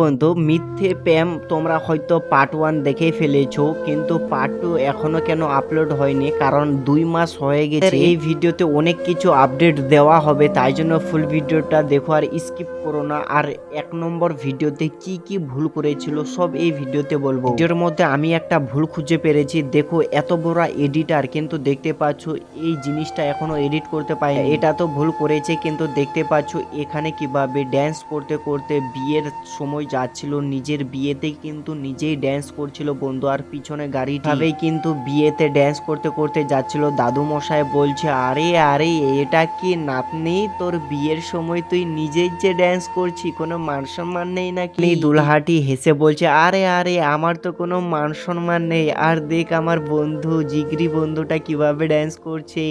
বন্ধু মিথ্যে প্রেম তোমরা হয়তো পার্ট ওয়ান দেখেই ফেলেছো কিন্তু পার্ট টু এখনও কেন আপলোড হয়নি? কারণ দুই মাস হয়ে গেছে। এই ভিডিওতে অনেক কিছু আপডেট দেওয়া হবে তাই জন্য ফুল ভিডিওটা দেখো আর স্কিপ করো না। আর এক নম্বর ভিডিওতে কি কি ভুল করেছিল সব এই ভিডিওতে বলব। ভিডিওর মধ্যে আমি একটা ভুল খুঁজে পেরেছি। দেখো এত বড় এডিটার কিন্তু দেখতে পাচ্ছ এই জিনিসটা এখনও এডিট করতে পারি এটা তো ভুল করেছে কিন্তু দেখতে পাচ্ছ এখানে কীভাবে ড্যান্স করতে করতে বিয়ের সময় যাচ্ছিল নিজের বিয়েতে কিন্তু নিজেই ড্যান্স করছিল বন্ধু। আর পিছনে গাড়ি ভাবেই কিন্তু বিয়েতে ড্যান্স করতে করতে যাচ্ছিল। দাদু মশাই বলছে আরে আরে এটা কি নাতনি? তোর বিয়ের সময় তুই নিজেই যে ড্যান্স করছি কোনো মান সম্মান নেই নাকি? এই দুলহাটি হেসে বলছে আরে আরে আমার তো কোনো মান সম্মান নেই। আর দেখ আমার বন্ধু জিগরি বন্ধুটা কীভাবে ড্যান্স করছে?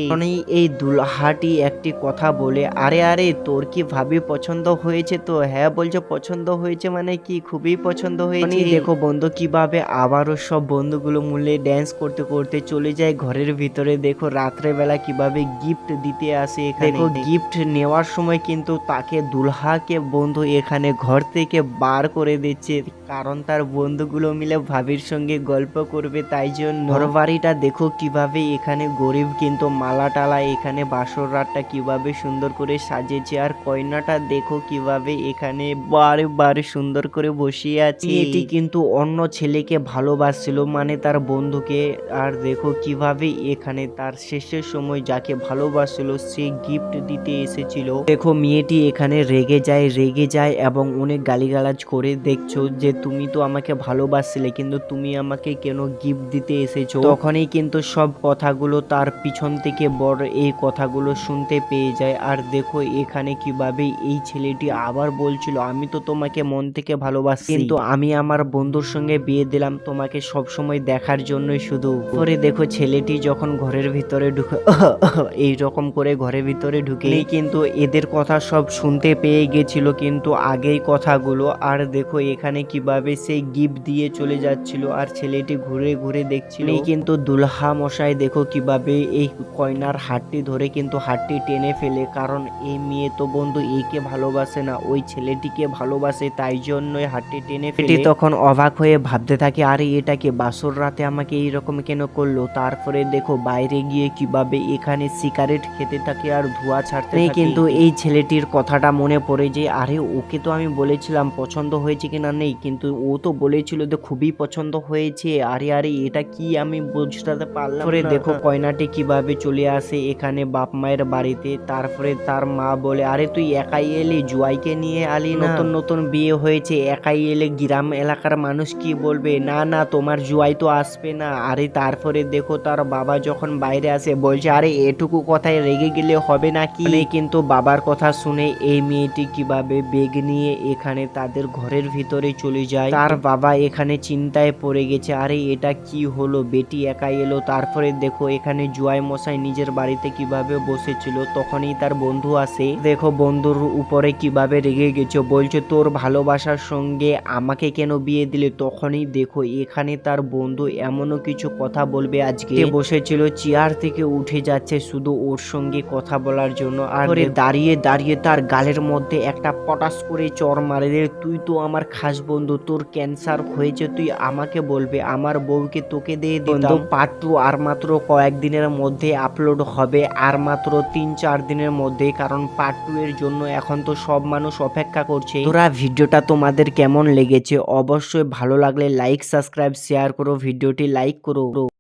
এই দুলহাটি একটি কথা বলে আরে আরে তোর কি ভাবি পছন্দ হয়েছে তো? হ্যাঁ বলছে পছন্দ হয়েছে মানে কি? খুবই পছন্দ হয়েছে। দেখো বন্ধু কীভাবে আবারও সব বন্ধুগুলো মূলে ড্যান্স করতে করতে চলে যায় ঘরের ভিতরে। দেখো রাত্রে বেলা কীভাবে গিফট দিতে আসে এখানে। দেখো গিফট নেওয়ার সময় কিন্তু তাকে দুলহাকে বন্ধু এখানে ঘর থেকে বার করে দিচ্ছে। কারণ তার বন্ধুগুলো মিলে ভাবির সঙ্গে গল্প করবে, তাই জন্য ঘর বাড়িটা দেখো কীভাবে এখানে গরিব কিন্তু মালা টালা এখানে বাসর রাতটা কীভাবে সুন্দর করে সাজিয়েছে আর কয়নাটা দেখো কীভাবে এখানে বারে বারে সুন্দর করে বসিয়ে আছে। এটি কিন্তু অন্য ছেলেকে ভালোবাসছিল মানে তার বন্ধুকে। আর দেখো কীভাবে এখানে তার শেষের সময় যাকে ভালোবাসছিল, সে গিফট দিতে এসেছিল। দেখো মেয়েটি এখানে রেগে যায় রেগে যায় এবং অনেক গালিগালাজ করে দেখছ যে তুমি তো আমাকে ভালোবাসছিলে কিন্তু তুমি আমাকে কেন গিফট দিতে এসেছ? তখনই কিন্তু সব কথাগুলো তার পিছন থেকে বড় এই কথাগুলো শুনতে পেয়ে যায়। আর দেখো এখানে কীভাবে এই ছেলেটি আবার বলছিল আমি তো তোমাকে মন থেকে ভালোবাসি। কিন্তু আমি আমার বন্ধুর সঙ্গে বিয়ে দিলাম তোমাকে সব সময় দেখার জন্যই শুধু। পরে দেখো ছেলেটি যখন ঘরের ভিতরে ঢুকে এই রকম করে ঘরের ভিতরে ঢুকে কিন্তু এদের কথা সব শুনতে পেয়ে গেছিল কিন্তু আগেই কথাগুলো। আর দেখো এখানে কীভাবে সেই গিফট দিয়ে চলে যাচ্ছিল আর ছেলেটি ঘুরে ঘুরে দেখছিল। এই কিন্তু দুলহা মশাই দেখো কীভাবে এই কয়নার হাতটি ধরে কিন্তু হাতটি টেনে ফেলে কারণ এই মেয়ে তো বন্ধু একে ভালোবাসে না ওই ছেলেটিকে ভালোবাসে তাই জন্যই হাতটি টেনে ফেলে। তখন অবাক হয়ে ভাবতে থাকে আরে এটাকে বাসর রাতে আমাকে এইরকম কেন করল? তারপরে দেখো বাইরে গিয়ে কীভাবে এখানে সিগারেট খেতে থাকে আর ধোঁয়া ছাড়তে থাকে। কিন্তু এই ছেলেটির কথাটা মনে পড়ে যে আরে ওকে তো আমি বলেছিলাম পছন্দ হয়েছে কিনা নেই কিন্তু ও তো বলেছিল যে খুবই পছন্দ হয়েছে। আরে আরে এটা কি আমি বুঝতে পারলাম পরে দেখো কয়নাটি কীভাবে চলে আসে এখানে বাপ মায়ের বাড়িতে। তারপরে তার মা বলে আরে তুই একাই এলি? জুয়াইকে নিয়ে আলি নতুন নতুন বিয়ে হয়েছে একাই এলে গ্রাম এলাকার মানুষ কি বলবে? না না তোমার জুয়াই তো আসবে না। আরে তারপরে দেখো তার বাবা যখন বাইরে আসে বলছে আরে এটুকু কথায় রেগে গেলে হবে নাকি? মানে কিন্তু বাবার কথা শুনে এই মেয়েটি কীভাবে বেগ নিয়ে এখানে তাদের ঘরের ভিতরে চলে যায়। তার বাবা এখানে চিন্তায় পড়ে গেছে আরে এটা কি হলো? বেটি একাই এলো। তারপরে দেখো এখানে জুয়াই মশাই নিজের বাড়িতে কীভাবে বসেছিল তখনই তার বন্ধু আসে। দেখো বন্ধুর উপরে কীভাবে রেগে গেছে। বলছে তোর ভালোবাসার সঙ্গে আমাকে কেন বিয়ে দিলে? তখনই দেখো এখানে তার বন্ধু এমনও কিছু কথা বলবে আজকে। বসেছিল চেয়ার থেকে উঠে যাচ্ছে শুধু ওর সঙ্গে কথা বলার জন্য। আর দাঁড়িয়ে দাঁড়িয়ে তার গালের মধ্যে একটা পটাশ করে চর মারে তুই তো আমার খাস বন্ধু তোর ক্যান্সার হয়েছে তুই আমাকে বলবে আমার বউকে তোকে দিয়ে দিতাম। পার্ট টু আর মাত্র কয়েকদিনের মধ্যে আপলোড হবে আর মাত্র তিন চার দিনের মধ্যে কারণ পার্ট টু এর জন্য এখন তো সব মানুষ অপেক্ষা করছে। তোরা ভিডিওটা তোমাদের কেমন লেগেছে? অবশ্যই ভালো লাগলে লাইক সাবস্ক্রাইব শেয়ার করো ভিডিওটি লাইক করো।